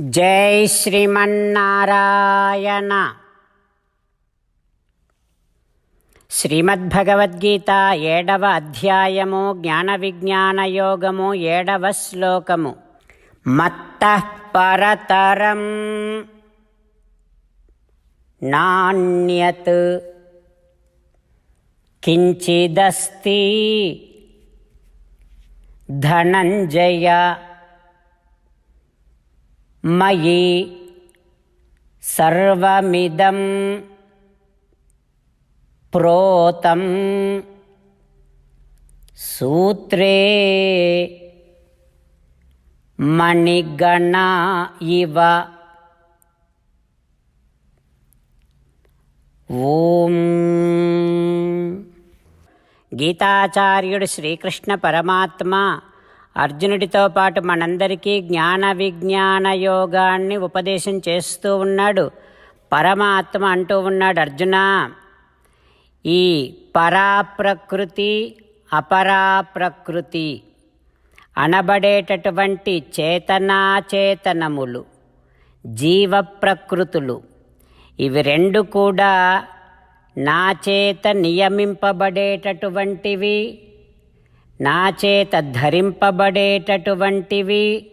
జై శ్రీమన్నారాయణ. శ్రీమద్భగవద్గీత ఏడవ అధ్యాయము జ్ఞాన విజ్ఞాన యోగము ఏడవ శ్లోకము. మత్త పరతరం. నాణ్యత్. కించిదస్తి. ధనంజయ. మయి సర్వమిదం ప్రోతం సూత్రే మణిగణ ఇవ ఓం. గీతాచార్యుడు శ్రీకృష్ణ పరమాత్మ అర్జునుడితో పాటు మనందరికీ జ్ఞాన విజ్ఞాన యోగాన్ని ఉపదేశం చేస్తూ ఉన్నాడు. పరమాత్మ అంటూ ఉన్నాడు అర్జున. ఈ పరాప్రకృతి అపరాప్రకృతి అనబడేటటువంటి చేతనాచేతనములు జీవ ప్రకృతులు ఇవి రెండు కూడా నా చేత నియమింపబడేటటువంటివి. నా చేత ధరింపబడేటటువంటివి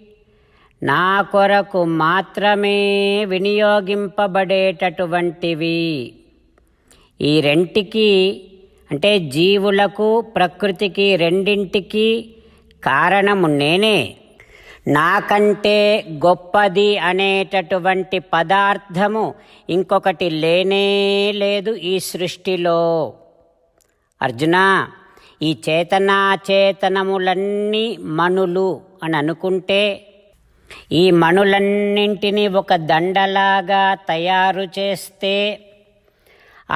నా కొరకు మాత్రమే వినియోగింపబడేటటువంటివి. ఈ రెంటికి అంటే జీవులకు ప్రకృతికి రెండింటికి కారణము నేనే. నాకంటే గొప్పది అనేటటువంటి పదార్థము ఇంకొకటి లేనే లేదు ఈ సృష్టిలో. అర్జున ఈ చేతనాచేతనములన్నీ మణులు అని అనుకుంటే ఈ మణులన్నింటినీ ఒక దండలాగా తయారు చేస్తే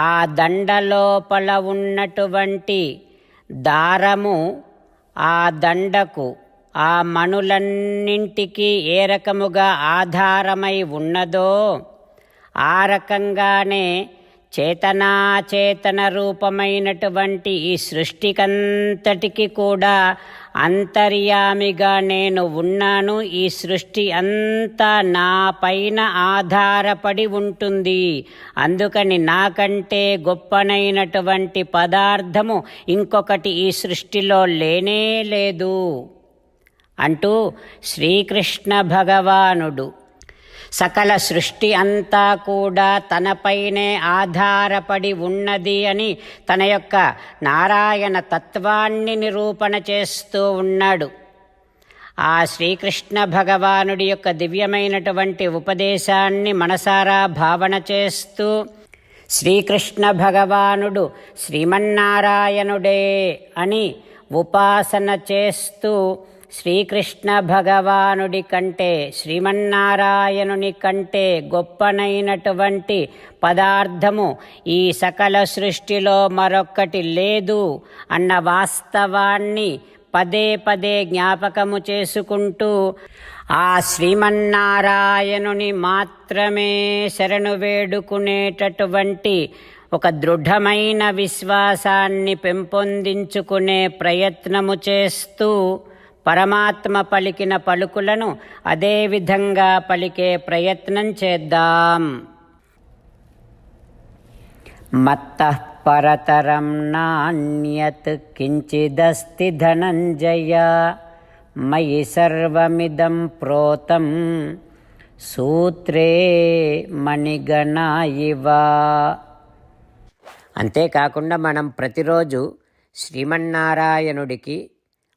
ఆ దండ లోపల ఉన్నటువంటి దారము ఆ దండకు ఆ మణులన్నింటికి ఏ రకముగా ఆధారమై ఉన్నదో ఆ రకంగానే చేతనాచేతన రూపమైనటువంటి ఈ సృష్టికంతటికి కూడా అంతర్యామిగా నేను ఉన్నాను. ఈ సృష్టి అంతా నా పైన ఆధారపడి ఉంటుంది. అందుకని నాకంటే గొప్పనైనటువంటి పదార్థము ఇంకొకటి ఈ సృష్టిలో లేనే లేదు. అంటూ శ్రీకృష్ణ భగవానుడు సకల సృష్టి అంతా కూడా తనపైనే ఆధారపడి ఉన్నది అని తన యొక్క నారాయణ తత్వాన్ని నిరూపణ చేస్తూ ఉన్నాడు. ఆ శ్రీకృష్ణ భగవానుడి యొక్క దివ్యమైనటువంటి ఉపదేశాన్ని మనసారా భావన చేస్తూ శ్రీకృష్ణ భగవానుడు శ్రీమన్నారాయణుడే అని ఉపాసన చేస్తూ శ్రీకృష్ణ భగవానుడి కంటే శ్రీమన్నారాయణుని కంటే గొప్పనైనటువంటి పదార్థము ఈ సకల సృష్టిలో మరొక్కటి లేదు అన్న వాస్తవాన్ని పదే పదే జ్ఞాపకము చేసుకుంటూ ఆ శ్రీమన్నారాయణుని మాత్రమే శరణు వేడుకునేటటువంటి ఒక దృఢమైన విశ్వాసాన్ని పెంపొందించుకునే ప్రయత్నము చేస్తూ పరమాత్మ పలికిన పలుకులను అదేవిధంగా పలికే ప్రయత్నం చేద్దాం. మత్త పరతరం నాణ్యత్ కించిదస్తి ధనంజయ మయి సర్వమిదం ప్రోతం సూత్రే మణిగణ ఇవ అంతేకాకుండా మనం ప్రతిరోజు శ్రీమన్నారాయణుడికి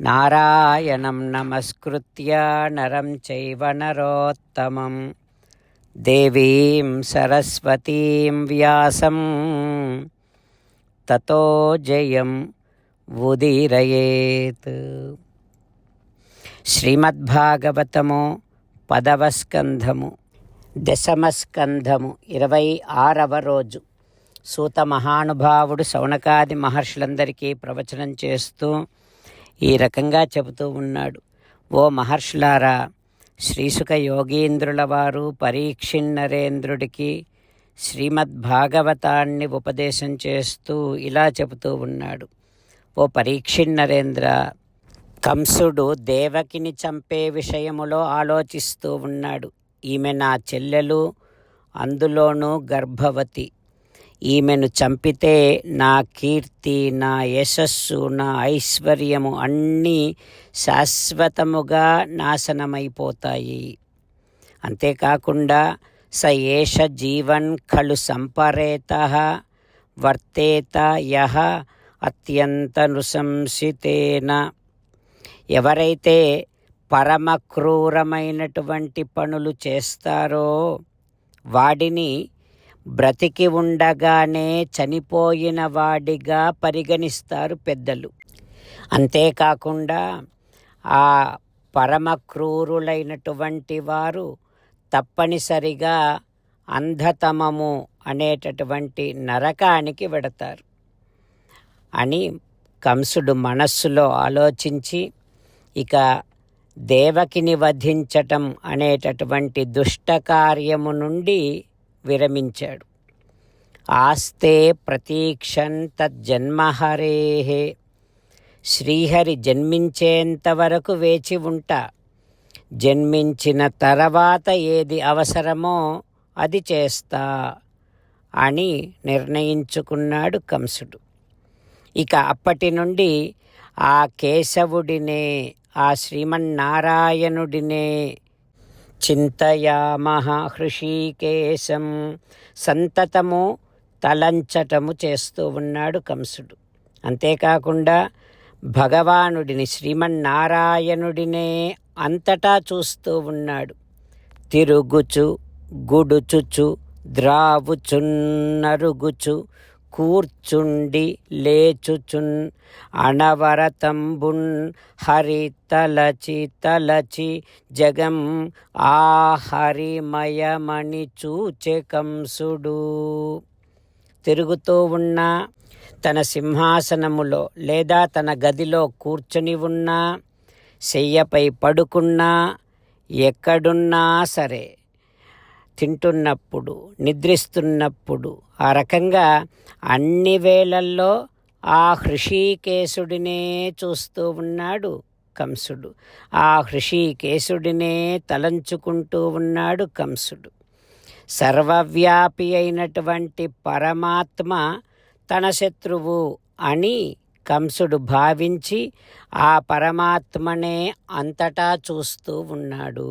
నారాయణం నమస్కృత్య నరం చైవ నరోత్తమం. దేవీం సరస్వతీం వ్యాసం. తతో జయం ఉదీరయేత్. శ్రీమద్భాగవతము పదవ స్కంధము దశమస్కంధము ఇరవై ఆరవ రోజు. సూత మహానుభావుడు సౌనకాది మహర్షులందరికీ ప్రవచనం చేస్తూ ఈ రకంగా చెబుతూ ఉన్నాడు. ఓ మహర్షులారా శ్రీసుఖ యోగీంద్రుల వారు పరీక్షిన్నరేంద్రుడికి శ్రీమద్భాగవతాన్ని ఉపదేశం చేస్తూ ఇలా చెబుతూ ఉన్నాడు. ఓ పరీక్షిన్నరేంద్ర కంసుడు దేవకిని చంపే విషయములో ఆలోచిస్తూ ఉన్నాడు. ఈమె నా చెల్లెలు అందులోనూ గర్భవతి. ఈమెను చంపితే నా కీర్తి నా యశస్సు నా ఐశ్వర్యము అన్నీ శాశ్వతముగా నాశనమైపోతాయి. అంతేకాకుండా స ఏష జీవన్ ఖలు సంపరేత వర్తేత యహ అత్యంత నృశంసితేన ఎవరైతే పరమ క్రూరమైనటువంటి పనులు చేస్తారో వాడిని బ్రతికి ఉండగానే చనిపోయిన వాడిగా పరిగణిస్తారు పెద్దలు. అంతేకాకుండా ఆ పరమ క్రూరులైనటువంటి వారు తప్పనిసరిగా అంధతమము అనేటటువంటి నరకానికి వెడతారు. అని కంసుడు మనస్సులో ఆలోచించి ఇక దేవకిని వధించటం అనేటటువంటి దుష్ట కార్యము నుండి విరమించాడు. ఆస్తే ప్రతీక్షన్ తజ్జన్మహరే. శ్రీహరి జన్మించేంత వరకు వేచి ఉంటా. జన్మించిన తర్వాత ఏది అవసరమో అది చేస్తా అని నిర్ణయించుకున్నాడు కంసుడు. ఇక అప్పటి నుండి ఆ కేశవుడినే ఆ శ్రీమన్నారాయణుడినే చింతయామహ హృషీకేశం సంతతము తలంచటము చేస్తూ ఉన్నాడు కంసుడు. అంతేకాకుండా భగవానుడిని శ్రీమన్నారాయణుడినే అంతటా చూస్తూ ఉన్నాడు. తిరుగుచు గుడుచుచు ద్రావుచున్నరుగుచు కూర్చుండి లేచుచున్ అణవరతంబున్ హరి తలచి తలచి జగం ఆ హరిమయమణి చూచె కంసుడు. తిరుగుతూ ఉన్న తన సింహాసనములో లేదా తన గదిలో కూర్చొని ఉన్నా శయ్యపై పడుకున్నా ఎక్కడున్నా సరే తింటున్నప్పుడు నిద్రిస్తున్నప్పుడు ఆ రకంగా అన్ని వేళల్లో ఆ హృషికేశుడినే చూస్తూ ఉన్నాడు కంసుడు. ఆ హృషికేశుడినే తలంచుకుంటూ ఉన్నాడు కంసుడు. సర్వవ్యాపి అయినటువంటి పరమాత్మ తన శత్రువు అని కంసుడు భావించి ఆ పరమాత్మనే అంతటా చూస్తూ ఉన్నాడు.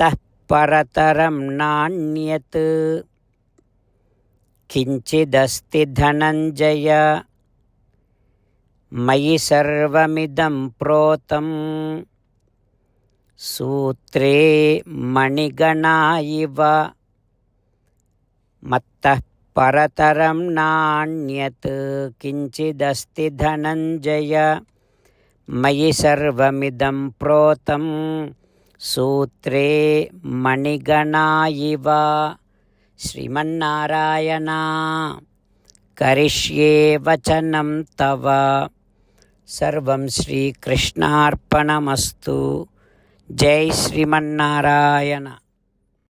మత్తః పరతరం నాణ్యత్ కించిదస్తి ధనంజయ మయి సర్వమిదం ప్రోతం సూత్రే మణిగణా ఇవ మత్తః పరతరం నాణ్యత్ కించిదస్తి ధనంజయ మయి సర్వమిదం ప్రోతం సూత్రే మణిగణా ఇవ శ్రీమన్నారాయణ కరిష్యే వచనం తవ. సర్వం శ్రీకృష్ణార్పణమస్తు. జై శ్రీమన్నారాయణ.